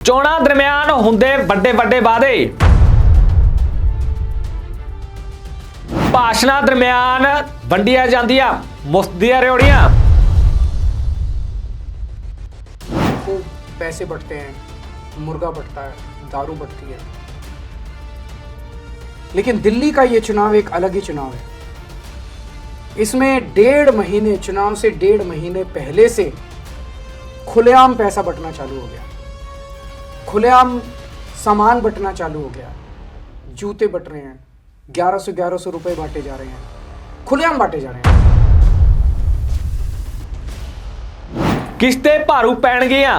ਚੋਣਾਂ ਦਰਮਿਆਨ ਹੁੰਦੇ ਵੱਡੇ ਵੱਡੇ ਵਾਅਦੇ ਭਾਸ਼ਣਾਂ ਦਰਮਿਆਨ ਵੰਡੀਆਂ ਜਾਂਦੀਆਂ ਮੁਫਤ ਦੀਆਂ ਰਿਓੜੀਆਂ को पैसे बढ़ते हैं मुर्गा बढ़ता है दारू बढ़ती है लेकिन दिल्ली का ये चुनाव एक अलग ही चुनाव है इसमें डेढ़ महीने चुनाव से डेढ़ महीने पहले से खुलेआम पैसा बंटना चालू हो गया खुलेआम सामान बंटना चालू हो गया जूते बट रहे हैं ग्यारह सौ ग्यारह सौ रुपए बांटे जा रहे हैं खुलेआम बांटे जा रहे हैं ਕਿਸ਼ਤੇ ਭਾਰੂ ਪੈਣਗੀਆਂ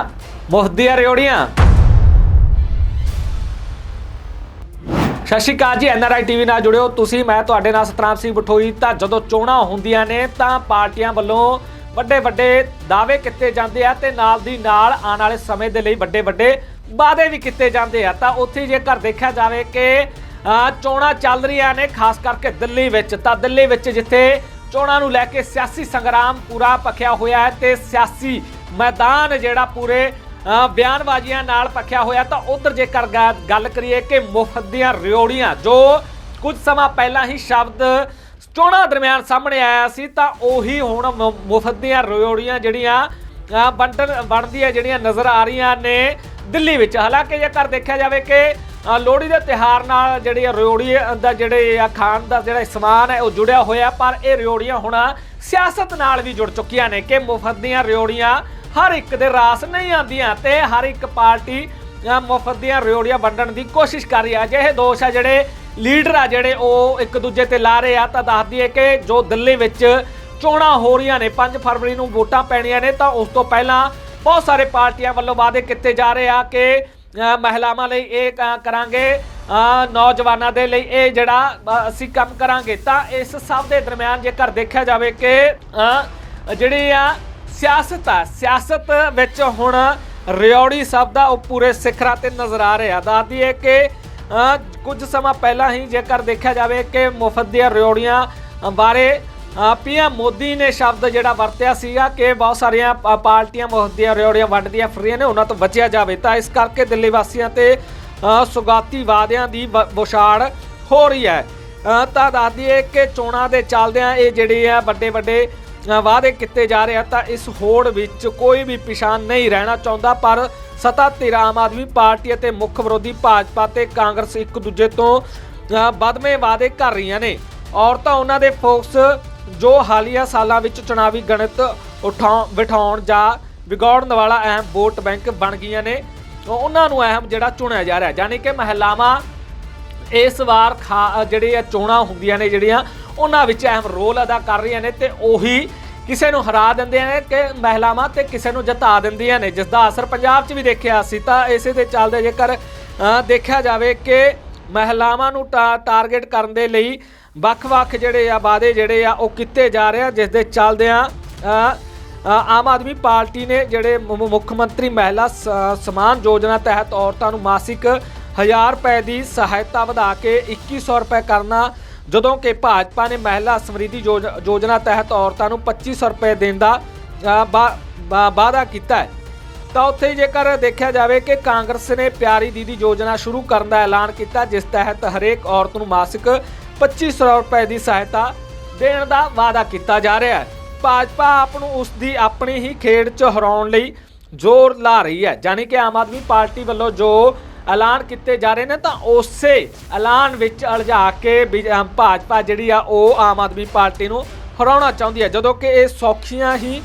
ਮੁਫਤ ਦੀਆਂ ਰਿਓੜੀਆਂ ਸਤਿ ਸ਼੍ਰੀ ਅਕਾਲ ਜੀ ਐਨਆਰਆਈ ਟੀਵੀ ਨਾਲ ਜੁੜਿਓ ਤੁਸੀਂ ਮੈਂ ਤੁਹਾਡੇ ਨਾਲ ਸਤਨਾਮ ਸਿੰਘ ਬਠੋਈ ਤਾਂ ਜਦੋਂ ਚੋਣਾਂ ਹੁੰਦੀਆਂ ਨੇ ਤਾਂ ਪਾਰਟੀਆਂ ਵੱਲੋਂ ਵੱਡੇ ਵੱਡੇ ਦਾਅਵੇ ਕੀਤੇ ਜਾਂਦੇ ਆ ਤੇ ਨਾਲ ਦੀ ਨਾਲ ਆਉਣ ਵਾਲੇ ਸਮੇਂ ਦੇ ਲਈ ਵੱਡੇ ਵੱਡੇ ਵਾਅਦੇ ਵੀ ਕੀਤੇ ਜਾਂਦੇ ਆ। ਤਾਂ ਉੱਥੇ ਜੇਕਰ ਦੇਖਿਆ ਜਾਵੇ ਕਿ ਚੋਣਾਂ ਚੱਲ ਰਹੀਆਂ ਨੇ, ਖਾਸ ਕਰਕੇ ਦਿੱਲੀ ਵਿੱਚ। ਤਾਂ ਦਿੱਲੀ ਵਿੱਚ ਜਿੱਥੇ ਚੋਣਾਂ ਨੂੰ ਲੈ ਕੇ ਸਿਆਸੀ ਸੰਗਰਾਮ ਪੂਰਾ ਪੱਖਿਆ ਹੋਇਆ ਹੈ ਤੇ ਸਿਆਸੀ ਮੈਦਾਨ ਜਿਹੜਾ ਪੂਰੇ ਬਿਆਨਬਾਜ਼ੀਆਂ ਨਾਲ ਪੱਖਿਆ ਹੋਇਆ। ਤਾਂ ਉਧਰ ਜੇਕਰ ਗਾ- ਗੱਲ ਕਰੀਏ ਕਿ ਮੁਫਤ ਦੀਆਂ ਰਿਓੜੀਆਂ, ਜੋ ਕੁਝ ਸਮਾਂ ਪਹਿਲਾਂ ਹੀ ਸ਼ਬਦ ਚੋਣਾਂ ਦਰਮਿਆਨ ਸਾਹਮਣੇ ਆਇਆ ਸੀ, ਤਾਂ ਉਹੀ ਹੁਣ ਮੁਫਤ ਦੀਆਂ ਰਿਓੜੀਆਂ ਜਿਹੜੀਆਂ ਵੰਡਣ ਬਣਦੀਆਂ ਜਿਹੜੀਆਂ ਨਜ਼ਰ ਆ ਰਹੀਆਂ ਨੇ। ਦਿੱਲੀ ਵਿੱਚ। ਹਾਲਾਂਕਿ ਜੇਕਰ ਦੇਖਿਆ ਜਾਵੇ ਕਿ ਲੋਹੜੀ ਦੇ ਤਿਹਾਰ ਨਾਲ ਜਿਹੜੀ ਰਿਓੜੀ ਦਾ ਜਿਹੜੇ ਆ ਖਾਣ ਦਾ ਜਿਹੜਾ ਸਮਾਨ ਹੈ, ਉਹ ਜੁੜਿਆ ਹੋਇਆ, ਪਰ ਇਹ ਰਿਓੜੀਆਂ ਹੁਣ ਸਿਆਸਤ ਨਾਲ ਵੀ ਜੁੜ ਚੁੱਕੀਆਂ ਨੇ ਕਿ ਮੁਫਤ ਦੀਆਂ ਰਿਓੜੀਆਂ ਹਰ ਇੱਕ ਦੇ ਰਾਸ ਨਹੀਂ ਆਉਂਦੀਆਂ ਤੇ ਹਰ ਇੱਕ ਪਾਰਟੀ ਮੁਫਤ ਦੀਆਂ ਰਿਓੜੀਆਂ ਵੰਡਣ ਦੀ ਕੋਸ਼ਿਸ਼ ਕਰ ਰਹੀ ਹੈ। ਅਜਿਹੇ ਦੋਸ਼ ਆ ਜਿਹੜੇ ਲੀਡਰ ਆ ਜਿਹੜੇ ਉਹ ਇੱਕ ਦੂਜੇ ਤੇ ਲਾ ਰਹੇ ਆ, ਤਾਂ ਦੱਸ ਦਈਏ ਕਿ ਜੋ ਦਿੱਲੀ ਵਿੱਚ ਚੋਣਾਂ ਹੋ ਰਹੀਆਂ ਨੇ 5 ਫਰਵਰੀ ਨੂੰ ਵੋਟਾਂ ਪੈਣੀਆਂ ਨੇ, ਤਾਂ ਉਸ ਤੋਂ ਪਹਿਲਾਂ ਬਹੁਤ ਸਾਰੇ ਪਾਰਟੀਆਂ ਵੱਲੋਂ ਵਾਅਦੇ ਕੀਤੇ ਜਾ ਰਹੇ ਆ ਕਿ ਮਹਿਲਾਵਾਂ ਲਈ ਇਹ ਕਰਾਂਗੇ ਨੌਜਵਾਨਾਂ ਦੇ ਲਈ ਇਹ ਜਿਹੜਾ ਅਸੀਂ ਕੰਮ ਕਰਾਂਗੇ। ਤਾਂ ਇਸ ਸਭ ਦੇ ਦਰਮਿਆਨ ਜੇਕਰ ਦੇਖਿਆ ਜਾਵੇ ਕਿ ਜਿਹੜੀ ਆ ਸਿਆਸਤ ਆ, ਸਿਆਸਤ ਵਿੱਚ ਹੁਣ ਰਿਓੜੀ ਸਭ ਦਾ ਉਹ ਪੂਰੇ ਸਿਖਰਾਂ ਤੇ ਨਜ਼ਰ ਆ ਰਿਹਾ। ਦੱਸਦੀ ਹੈ ਕਿ ਕੁਝ ਸਮਾਂ ਪਹਿਲਾਂ ਹੀ ਜੇਕਰ ਦੇਖਿਆ ਜਾਵੇ ਕਿ ਮੁਫਤ ਦੀਆਂ ਰਿਓੜੀਆਂ ਬਾਰੇ ਪੀਐਮ ਮੋਦੀ ਨੇ ਸ਼ਬਦ ਜਿਹੜਾ ਵਰਤਿਆ ਸੀਗਾ ਕਿ ਬਹੁਤ ਸਾਰੀਆਂ ਪ- ਪਾਰਟੀਆਂ ਮੁਫਤ ਦੀਆਂ ਰਿਓੜੀਆਂ ਵੰਡਦੀਆਂ ਫਰੀਆਂ ਨੇ ਉਹਨਾਂ ਤੋਂ ਬਚਿਆ ਜਾਵੇ। ਤਾਂ ਇਸ ਕਰਕੇ ਦਿੱਲੀ ਵਾਸੀਆਂ ਤੇ ਸੁਗਾਤੀ ਵਾਅਦਿਆਂ ਦੀ ਬ- ਬੁਛਾੜ ਹੋ ਰਹੀ ਹੈ। ਤਾਂ ਦੱਸ ਦਈਏ ਕਿ ਚੋਣਾਂ ਦੇ ਚੱਲਦਿਆਂ ਇਹ ਜਿਹੜੇ ਆ ਵੱਡੇ ਵੱਡੇ ਵਾਅਦੇ ਕੀਤੇ ਜਾ ਰਹੇ ਆ ਤਾਂ ਇਸ ਹੋੜ ਵਿੱਚ ਕੋਈ ਵੀ ਪਿਛਾਣ ਨਹੀਂ ਰਹਿਣਾ ਚਾਹੁੰਦਾ ਪਰ ਸਤਾ ਧਿਰ ਆਮ ਆਦਮੀ ਪਾਰਟੀ ਅਤੇ ਮੁੱਖ ਵਿਰੋਧੀ ਭਾਜਪਾ ਤੇ ਕਾਂਗਰਸ ਇੱਕ ਦੂਜੇ ਤੋਂ ਅ, ਵੱਧਵੇਂ ਵਾਅਦੇ ਕਰ ਰਹੀਆਂ ਨੇ। ਔਰਤਾਂ ਉਹਨਾਂ ਦੇ ਫੋਕਸ ਜੋ ਹਾਲੀਆ ਸਾਲਾਂ ਵਿੱਚ ਚੁਣਾਵੀ ਗਣਿਤ ਉਠਾਉਣ, ਬਿਠਾਉਣ ਜਾਂ ਵਿਗਾੜਨ ਵਾਲਾ ਅਹਿਮ ਵੋਟ ਬੈਂਕ ਬਣ ਗਈਆਂ ਨੇ ਉਹਨਾਂ ਨੂੰ ਅਹਿਮ ਜਿਹੜਾ ਚੁਣਿਆ ਜਾ ਰਿਹਾ। ਯਾਨੀ ਕਿ ਮਹਿਲਾਵਾਂ ਇਸ ਵਾਰ ਖਾ ਜਿਹੜੇ ਆ ਚੋਣਾਂ ਹੁੰਦੀਆਂ ਨੇ ਜਿਹੜੀਆਂ, ਉਹਨਾਂ ਵਿੱਚ ਅਹਿਮ ਰੋਲ ਅਦਾ ਕਰ ਰਹੀਆਂ ਨੇ ਤੇ ਉਹੀ ਕਿਸੇ ਨੂੰ ਹਰਾ ਦਿੰਦੀਆਂ ਨੇ ਕਿ ਮਹਿਲਾਵਾਂ ਤੇ ਕਿਸੇ ਨੂੰ ਜਿਤਾ ਦਿੰਦੀਆਂ ਨੇ। ਜਿਸ ਦਾ ਅਸਰ ਪੰਜਾਬ 'ਚ ਵੀ ਦੇਖਿਆ ਸੀ ਤਾਂ ਇਸੇ ਦੇ ਚੱਲਦੇ ਜੇਕਰ ਦੇਖਿਆ ਜਾਵੇ ਕਿ ਮਹਿਲਾਵਾਂ ਨੂੰ ਟਾ- ਟਾਰਗੇਟ ਕਰਨ ਦੇ ਲਈ ਵੱਖ-ਵੱਖ ਜਿਹੜੇ ਆ ਵਾਅਦੇ ਜਿਹੜੇ ਆ ਉਹ ਕੀਤੇ ਜਾ ਰਹੇ ਆ ਜਿਸ ਦੇ ਚੱਲਦਿਆਂ ਆਮ ਆਦਮੀ ਪਾਰਟੀ ਨੇ ਜਿਹੜੇ ਮੁੱਖ ਮੰਤਰੀ ਮਹਿਲਾ ਸ- ਸਮਾਨ ਯੋਜਨਾ ਤਹਿਤ ਔਰਤਾਂ ਨੂੰ ਮਾਸਿਕ 1000 ਰੁਪਏ ਦੀ ਸਹਾਇਤਾ ਵਧਾ ਕੇ 2100 ਰੁਪਏ ਕਰਨਾ ਜਦੋਂ ਕਿ ਭਾਜਪਾ ਨੇ ਮਹਿਲਾ ਸਮਰਿੱਧੀ ਯੋਜ- ਯੋਜਨਾ ਤਹਿਤ ਔਰਤਾਂ ਨੂੰ 2500 ਰੁਪਏ ਦੇਣ ਦਾ ਅ, ਵਾਅਦਾ ਕੀਤਾ ਹੈ। ਤਾਂ ਉੱਥੇ ਹੀ ਜੇਕਰ ਦੇਖਿਆ ਜਾਵੇ ਕਿ ਕਾਂਗਰਸ ਨੇ ਪਿਆਰੀ ਦੀਦੀ ਯੋਜਨਾ ਸ਼ੁਰੂ ਕਰਨ ਦਾ ਐਲਾਨ ਕੀਤਾ, ਜਿਸ ਤਹਿਤ ਹਰੇਕ ਔਰਤ ਨੂੰ ਮਾਸਿਕ 2500 ਰੁਪਏ ਦੀ ਸਹਾਇਤਾ ਦੇਣ ਦਾ ਵਾਅਦਾ ਕੀਤਾ ਜਾ ਰਿਹਾ ਹੈ। ਭਾਜਪਾ ਆਪ ਨੂੰ ਉਸ ਦੀ ਆਪਣੀ ਹੀ ਖੇਡ 'ਚ ਹਰਾਉਣ ਲਈ ਜ਼ੋਰ ਲਾ ਰਹੀ ਹੈ। ਯਾਨੀ ਕਿ ਆਮ ਆਦਮੀ ਪਾਰਟੀ ਵੱਲੋਂ ਜੋ ਐਲਾਨ ਕੀਤੇ ਜਾ ਰਹੇ ਨੇ, ਤਾਂ ਉਸੇ ਐਲਾਨ ਵਿੱਚ ਅਲਝਾ ਕੇ ਬੀ- ਭਾਜਪਾ ਜਿਹੜੀ ਆ, ਉਹ ਆਮ ਆਦਮੀ ਪਾਰਟੀ ਨੂੰ ਹਰਾਉਣਾ ਚਾਹੁੰਦੀ ਹੈ। ਜਦੋਂ ਕਿ ਇਹ ਸੌਖੀਆਂ ਹੀ,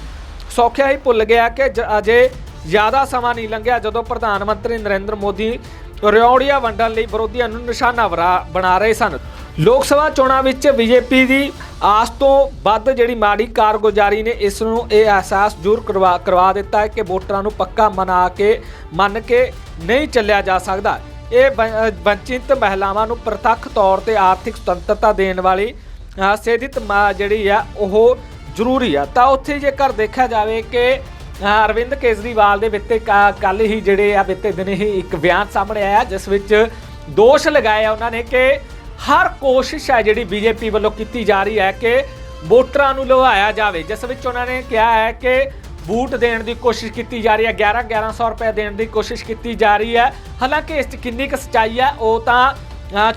ਸੌਖਿਆ ਹੀ ਭੁੱਲ ਗਿਆ ਕਿ ਜ- ਅਜੇ ਜ਼ਿਆਦਾ ਸਮਾਂ ਨਹੀਂ ਲੰਘਿਆ ਜਦੋਂ ਪ੍ਰਧਾਨ ਮੰਤਰੀ ਨਰਿੰਦਰ ਮੋਦੀ ਰਿਓੜੀਆਂ ਵੰਡਣ ਲਈ ਵਿਰੋਧੀਆਂ ਨੂੰ ਨਿਸ਼ਾਨਾ ਬਰਾ- ਬਣਾ ਰਹੇ ਸਨ। ਲੋਕ ਸਭਾ ਚੋਣਾਂ ਵਿੱਚ ਬੀਜੇਪੀ ਦੀ ਆਸ ਤੋਂ ਵੱਧ ਜਿਹੜੀ ਮਾੜੀ ਕਾਰਗੁਜ਼ਾਰੀ ਨੇ ਇਸ ਨੂੰ ਇਹ ਅਹਿਸਾਸ ਜ਼ਰੂਰ ਕਰਵਾ ਕਰਵਾ ਦਿੱਤਾ ਹੈ ਕਿ ਵੋਟਰਾਂ ਨੂੰ ਪੱਕਾ ਮਨਾ ਕੇ ਮੰਨ ਕੇ ਨਹੀਂ ਚੱਲਿਆ ਜਾ ਸਕਦਾ। ਇਹ ਵੰ- ਵੰਚਿਤ ਮਹਿਲਾਵਾਂ ਨੂੰ ਪ੍ਰਤੱਖ ਤੌਰ ਤੇ ਆਰਥਿਕ ਸੁਤੰਤਰਤਾ ਦੇਣ ਵਾਲੀ ਅ, ਸੇਧਿਤ ਮਾ- ਜਿਹੜੀ ਆ ਉਹ ਜ਼ਰੂਰੀ ਆ। ਤਾਂ ਉੱਥੇ ਜੇਕਰ ਦੇਖਿਆ ਜਾਵੇ ਕਿ ਅਰਵਿੰਦ ਕੇਜਰੀਵਾਲ ਦੇ ਵਿੱਤੇ ਕੱਲ ਹੀ ਜਿਹੜੇ ਆ ਵਿੱਤੇ ਦਿਨ ਹੀ ਇੱਕ ਬਿਆਨ ਸਾਹਮਣੇ ਆਇਆ, ਜਿਸ ਵਿੱਚ ਦੋਸ਼ ਲਗਾਇਆ ਉਹਨਾਂ ਨੇ ਕਿ ਹਰ ਕੋਸ਼ਿਸ਼ ਹੈ ਜਿਹੜੀ ਬੀਜੇਪੀ ਵੱਲੋਂ ਕੀਤੀ ਜਾ ਰਹੀ ਹੈ ਕਿ ਵੋਟਰਾਂ ਨੂੰ ਲੁਹਾਇਆ ਜਾਵੇ, ਜਿਸ ਵਿੱਚ ਉਹਨਾਂ ਨੇ ਕਿਹਾ ਹੈ ਕਿ ਬੂਟ ਦੇਣ ਦੀ ਕੋਸ਼ਿਸ਼ ਕੀਤੀ ਜਾ ਰਹੀ ਹੈ 11 1100 ਰੁਪਏ ਦੇਣ ਦੀ ਕੋਸ਼ਿਸ਼ ਕੀਤੀ ਜਾ ਰਹੀ ਹੈ। ਹਾਲਾਂਕਿ ਇਸ 'ਚ ਕਿੰਨੀ ਕੁ ਸੱਚਾਈ ਹੈ, ਉਹ ਤਾਂ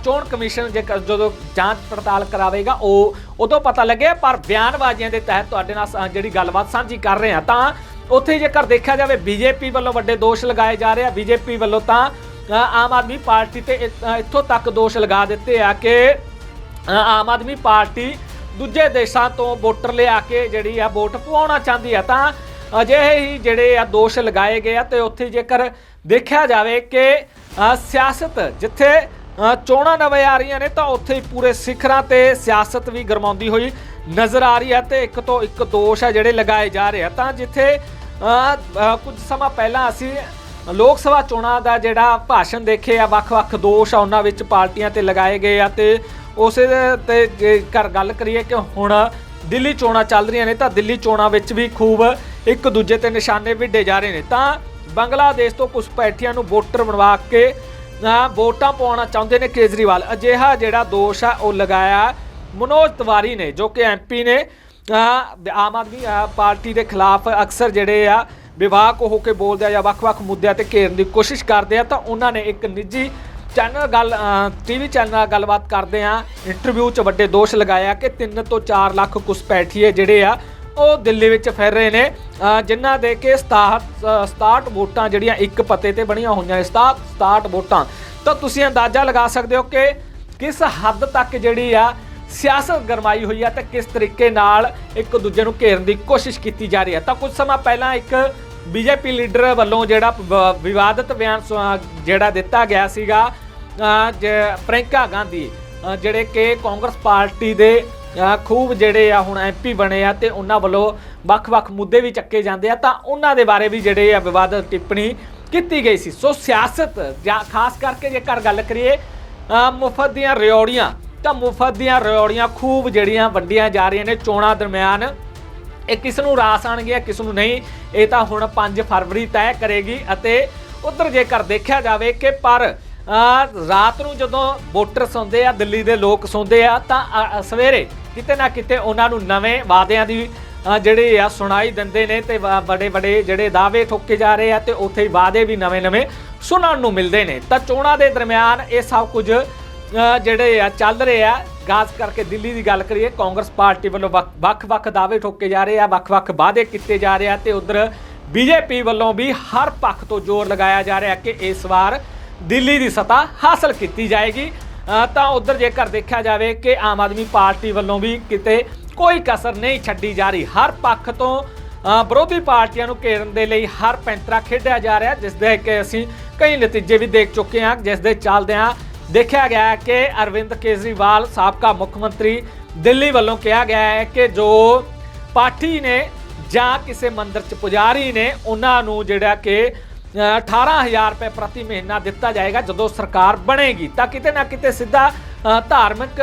ਚੋਣ ਕਮਿਸ਼ਨ ਜੇ ਕ- ਜਦੋਂ ਜਾਂਚ ਪੜਤਾਲ ਕਰਾਵੇਗਾ, ਉਹ, ਉਦੋਂ ਪਤਾ ਲੱਗੇ ਪਰ ਬਿਆਨਬਾਜ਼ੀਆਂ ਦੇ ਤਹਿਤ ਤੁਹਾਡੇ ਨਾਲ ਜਿਹੜੀ ਗੱਲਬਾਤ ਸਾਂਝੀ ਕਰ ਰਹੇ ਹਾਂ, ਤਾਂ ਉੱਥੇ ਜੇਕਰ ਦੇਖਿਆ ਜਾਵੇ, ਬੀਜੇਪੀ ਵੱਲੋਂ ਵੱਡੇ ਦੋਸ਼ ਲਗਾਏ ਜਾ ਰਹੇ ਆ। ਬੀਜੇਪੀ ਵੱਲੋਂ ਤਾਂ ਆਮ ਆਦਮੀ ਪਾਰਟੀ ਤੇ ਇੱਥੋਂ ਤੱਕ ਦੋਸ਼ ਲਗਾ ਦਿੱਤੇ ਆ ਕਿ ਆਮ ਆਦਮੀ ਪਾਰਟੀ ਦੂਜੇ ਦੇਸ਼ਾਂ ਤੋਂ ਵੋਟਰ ਲਿਆ ਕੇ ਜਿਹੜੀ ਆ, ਵੋਟ ਪਵਾਉਣਾ ਚਾਹੁੰਦੀ ਆ। ਤਾਂ ਅਜਿਹੇ ਹੀ ਜਿਹੜੇ ਆ, ਦੋਸ਼ ਲਗਾਏ ਗਏ ਆ ਤੇ ਉੱਥੇ ਜੇਕਰ ਦੇਖਿਆ ਜਾਵੇ ਕਿ ਸਿਆਸਤ ਜਿੱਥੇ ਚੋਣਾਂ ਨਵੇਂ ਆ ਰਹੀਆਂ ਨੇ, ਤਾਂ ਉੱਥੇ ਹੀ ਪੂਰੇ ਸਿਖਰਾਂ ਤੇ ਸਿਆਸਤ ਵੀ ਗਰਮਾਉਂਦੀ ਹੋਈ ਨਜ਼ਰ ਆ ਰਹੀ ਹੈ ਤੇ ਇੱਕ ਤੋਂ ਇੱਕ ਦੋਸ਼ ਆ ਜਿਹੜੇ ਲਗਾਏ ਜਾ ਰਹੇ ਆ। ਤਾਂ ਜਿੱਥੇ ਕੁਝ ਸਮਾਂ ਪਹਿਲਾਂ ਅਸੀਂ ਲੋਕ ਸਭਾ ਚੋਣਾਂ ਦਾ ਜਿਹੜਾ ਭਾਸ਼ਣ ਦੇਖੇ ਆ, ਵੱਖ-ਵੱਖ ਦੋਸ਼ ਆ ਉਹਨਾਂ ਵਿੱਚ ਪਾਰਟੀਆਂ ਤੇ ਲਗਾਏ ਗਏ ਆ ਤੇ ਉਸੇ ਤੇ ਜੇਕਰ ਗੱਲ ਕਰੀਏ ਕਿ ਹੁਣ ਦਿੱਲੀ ਚੋਣਾਂ ਚੱਲ ਰਹੀਆਂ ਨੇ ਤਾਂ ਦਿੱਲੀ ਚੋਣਾਂ ਵਿੱਚ ਵੀ ਖੂਬ ਇੱਕ ਦੂਜੇ ਤੇ ਨਿਸ਼ਾਨੇ ਵਿੱਢੇ ਜਾ ਰਹੇ ਨੇ। ਤਾਂ ਬੰਗਲਾਦੇਸ਼ ਤੋਂ ਕੁਝ ਪੈਠੀਆਂ ਨੂੰ ਵੋਟਰ ਬਣਵਾ ਕੇ ਵੋਟਾਂ ਪਾਉਣਾ ਚਾਹੁੰਦੇ ਨੇ ਕੇਜਰੀਵਾਲ। ਅਜਿਹਾ ਜਿਹੜਾ ਦੋਸ਼ ਆ, ਉਹ ਲਗਾਇਆ ਮਨੋਜ ਤਿਵਾਰੀ ਨੇ, ਜੋ ਕਿ ਐਮਪੀ ਨੇ। ਆਮ ਆਦਮੀ ਪਾਰਟੀ ਦੇ ਖਿਲਾਫ ਅਕਸਰ ਜਿਹੜੇ ਆ ਵਿਵਾਕ ਹੋ ਕੇ ਬੋਲਦੇ ਆ ਜਾਂ ਵੱਖ-ਵੱਖ ਮੁੱਦਿਆਂ ਤੇ ਘੇਰਨ ਦੀ ਕੋਸ਼ਿਸ਼ ਕਰਦੇ ਆ ਤਾਂ ਉਹਨਾਂ ਨੇ ਇੱਕ ਨਿੱਜੀ ਚੈਨਲ ਗੱਲ ਟੀਵੀ ਚੈਨਲ ਨਾਲ ਗੱਲਬਾਤ ਕਰਦੇ ਆ ਇੰਟਰਵਿਊ 'ਚ ਵੱਡੇ ਦੋਸ਼ ਲਗਾਇਆ ਕਿ 3 ਤੋਂ 4 ਲੱਖ ਕੁਸਪੈਠੀਏ ਜਿਹੜੇ ਆ ਉਹ ਦਿੱਲੀ ਵਿੱਚ ਫਿਰ ਰਹੇ ਨੇ ਜਿਨ੍ਹਾਂ ਦੇ ਕੇ 67 ਅ, 67 ਵੋਟਾਂ ਜਿਹੜੀਆਂ ਇੱਕ ਪਤੇ ਤੇ ਬਣੀਆਂ ਹੋਈਆਂ ਨੇ 67 67 ਵੋਟਾਂ। ਤਾਂ ਤੁਸੀਂ ਅੰਦਾਜ਼ਾ ਲਗਾ ਸਕਦੇ ਹੋ ਕਿ ਕਿਸ ਹੱਦ ਤੱਕ ਜਿਹੜੀ ਆ ਸਿਆਸਤ ਗਰਮਾਈ ਹੋਈ ਆ ਤੇ ਕਿਸ ਤਰੀਕੇ ਨਾਲ ਇੱਕ ਦੂਜੇ ਨੂੰ ਘੇਰਨ ਦੀ ਕੋਸ਼ਿਸ਼ ਕੀਤੀ ਜਾ ਰਹੀ ਹੈ ਤਾਂ ਕੁਝ ਸਮਾਂ ਪਹਿਲਾਂ ਇੱਕ ਬੀਜੇਪੀ ਲੀਡਰ ਵੱਲੋਂ ਜਿਹੜਾ ਵਿਵਾਦਤ ਬਿਆਨ ਸੁ- ਜਿਹੜਾ ਦਿੱਤਾ ਗਿਆ ਸੀਗਾ ਜ- ਪ੍ਰਿੰਕਾ ਗਾਂਧੀ ਜਿਹੜੇ ਕਿ ਕਾਂਗਰਸ ਪਾਰਟੀ ਦੇ ਖੂਬ ਜਿਹੜੇ ਆ ਹੁਣ ਐਮਪੀ ਬਣੇ ਆ ਤੇ ਉਹਨਾਂ ਵੱਲੋਂ ਵੱਖ-ਵੱਖ ਮੁੱਦੇ ਵੀ ਚੱਕੇ ਜਾਂਦੇ ਆ, ਤਾਂ ਉਹਨਾਂ ਦੇ ਬਾਰੇ ਵੀ ਜਿਹੜੇ ਆ ਵਿਵਾਦਤ ਟਿੱਪਣੀ ਕੀਤੀ ਗਈ ਸੀ। ਸੋ ਸਿਆਸਤ ਜਾਂ ਖਾਸ ਕਰਕੇ ਜੇਕਰ ਗੱਲ ਕਰੀਏ ਮੁਫਤ ਦੀਆਂ ਰਿਓੜੀਆਂ ਤਾਂ ਮੁਫਤ ਦੀਆਂ ਰਿਓੜੀਆਂ ਖੂਬ ਜਿਹੜੀਆਂ ਵੰਡੀਆਂ ਜਾ ਰਹੀਆਂ ਨੇ ਚੋਣਾਂ ਦਰਮਿਆਨ। ਇਹ ਕਿਸ ਨੂੰ ਰਾਸ ਆਣਗੀਆਂ ਕਿਸ ਨੂੰ ਨਹੀਂ, ਇਹ ਤਾਂ ਹੁਣ 5 ਫਰਵਰੀ ਤੈਅ ਕਰੇਗੀ ਅਤੇ ਉਧਰ ਜੇਕਰ ਦੇਖਿਆ ਜਾਵੇ ਕਿ ਪਰ ਰਾਤ ਨੂੰ ਜਦੋਂ ਵੋਟਰ ਸੌਂਦੇ ਆ, ਦਿੱਲੀ ਦੇ ਲੋਕ ਸੌਂਦੇ ਆ, ਤਾਂ ਸਵੇਰੇ ਕਿਤੇ ਨਾ ਕਿਤੇ ਉਹਨਾਂ ਨੂੰ ਨਵੇਂ ਵਾਅਦਿਆਂ ਦੀ ਜਿਹੜੇ ਆ ਸੁਣਾਈ ਦਿੰਦੇ ਨੇ ਤੇ ਬੜੇ ਬੜੇ ਜਿਹੜੇ ਦਾਅਵੇ ਠੋਕੇ ਜਾ ਰਹੇ ਆ ਤੇ ਉੱਥੇ ਹੀ ਵਾਅਦੇ ਵੀ ਨਵੇਂ-ਨਵੇਂ ਸੁਣਨ ਨੂੰ ਮਿਲਦੇ ਨੇ। ਤਾਂ ਚੋਣਾਂ ਦੇ ਦਰਮਿਆਨ ਇਹ ਸਭ ਕੁਝ ਜਿਹੜੇ ਆ, ਚੱਲ ਰਹੇ ਆ, ਖਾਸ ਕਰਕੇ ਦਿੱਲੀ ਦੀ ਗੱਲ ਕਰੀਏ, ਕਾਂਗਰਸ ਪਾਰਟੀ ਵੱਲੋਂ ਵੱਖ- ਵੱਖ-ਵੱਖ ਦਾਅਵੇ ਠੋਕੇ ਜਾ ਰਹੇ ਆ ਵੱਖ-ਵੱਖ ਵਾਅਦੇ ਕੀਤੇ ਜਾ ਰਹੇ ਆ ਤੇ ਉਧਰ ਬੀਜੇਪੀ ਵੱਲੋਂ ਵੀ ਹਰ ਪੱਖ ਤੋਂ ਜ਼ੋਰ ਲਗਾਇਆ ਜਾ ਰਿਹਾ ਕਿ ਇਸ ਵਾਰ ਦਿੱਲੀ ਦੀ ਸੱਤਾ ਹਾਸਲ ਕੀਤੀ ਜਾਏਗੀ। ਤਾਂ ਉਧਰ ਜੇਕਰ ਦੇਖਿਆ ਜਾਵੇ ਕਿ ਆਮ ਆਦਮੀ ਪਾਰਟੀ ਵੱਲੋਂ ਵੀ ਕਿਤੇ ਕੋਈ ਕਸਰ ਨਹੀਂ ਛੱਡੀ ਜਾ ਰਹੀ। ਹਰ ਪੱਖ ਤੋਂ ਵਿਰੋਧੀ ਪਾਰਟੀਆਂ ਨੂੰ ਘੇਰਨ ਦੇ ਲਈ ਹਰ ਪੈਂਤਰਾ ਖੇਡਿਆ ਜਾ ਰਿਹਾ, ਜਿਸ ਦੇ ਕਿ ਅਸੀਂ ਕਈ ਨਤੀਜੇ ਵੀ ਦੇਖ ਚੁੱਕੇ ਹਾਂ, ਜਿਸ ਦੇ ਚੱਲਦਿਆਂ ਦੇਖਿਆ ਗਿਆ ਕਿ ਅਰਵਿੰਦ ਕੇਜਰੀਵਾਲ ਸਾਬਕਾ ਮੁੱਖ ਮੰਤਰੀ ਦਿੱਲੀ ਵੱਲੋਂ ਕਿਹਾ ਗਿਆ ਹੈ ਕਿ ਜੋ ਪਾਠੀ ਨੇ ਜਾਂ ਕਿਸੇ ਮੰਦਰ ਚ ਪੁਜਾਰੀ ਨੇ ਉਹਨਾਂ ਨੂੰ ਜਿਹੜਾ ਕਿ ਅ, 18000 ਰੁਪਏ ਪ੍ਰਤੀ ਮਹੀਨਾ ਦਿੱਤਾ ਜਾਏਗਾ ਜਦੋਂ ਸਰਕਾਰ ਬਣੇਗੀ। ਤਾਂ ਕਿਤੇ ਨਾ ਕਿਤੇ ਸਿੱਧਾ ਧਾਰਮਿਕ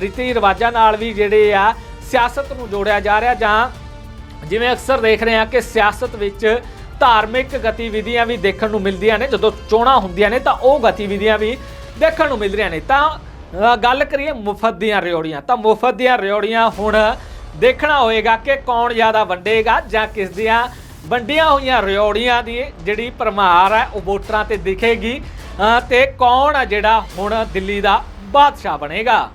ਰੀਤੀ ਰਿਵਾਜਾਂ ਨਾਲ ਵੀ ਜਿਹੜੇ ਆ ਸਿਆਸਤ ਨੂੰ ਜੋੜਿਆ ਜਾ ਰਿਹਾ ਜਾਂ ਜਿਵੇਂ ਅਕਸਰ ਦੇਖ ਰਹੇ ਹਾਂ ਕਿ ਸਿਆਸਤ ਵਿੱਚ ਧਾਰਮਿਕ ਗਤੀਵਿਧੀਆਂ ਵੀ ਦੇਖਣ ਨੂੰ ਮਿਲਦੀਆਂ ਨੇ ਜਦੋਂ ਚੋਣਾਂ ਹੁੰਦੀਆਂ ਨੇ ਤਾਂ ਉਹ ਗਤੀਵਿਧੀਆਂ ਵੀ ਦੇਖਣ ਨੂੰ ਮਿਲ ਰਹੀਆਂ ਨੇ। ਤਾਂ ਗੱਲ ਕਰੀਏ ਮੁਫਤ ਦੀਆਂ ਰਿਓੜੀਆਂ। ਤਾਂ ਮੁਫਤ ਦੀਆਂ ਰਿਓੜੀਆਂ ਹੁਣ ਦੇਖਣਾ ਹੋਏਗਾ ਕਿ ਕੌਣ ਜ਼ਿਆਦਾ ਵੰਡੇਗਾ ਜਾਂ ਕਿਸ ਦੀਆਂ ਵੰਡੀਆਂ ਹੋਈਆਂ ਰਿਓੜੀਆਂ ਦੀ ਜਿਹੜੀ ਪਰਮਾਰ ਹੈ ਉਹ ਵੋਟਰਾਂ ਤੇ ਦਿਖੇਗੀ। ਅ, ਤੇ ਕੌਣ ਆ ਜਿਹੜਾ ਹੁਣ ਦਿੱਲੀ ਦਾ ਬਾਦਸ਼ਾਹ ਬਣੇਗਾ?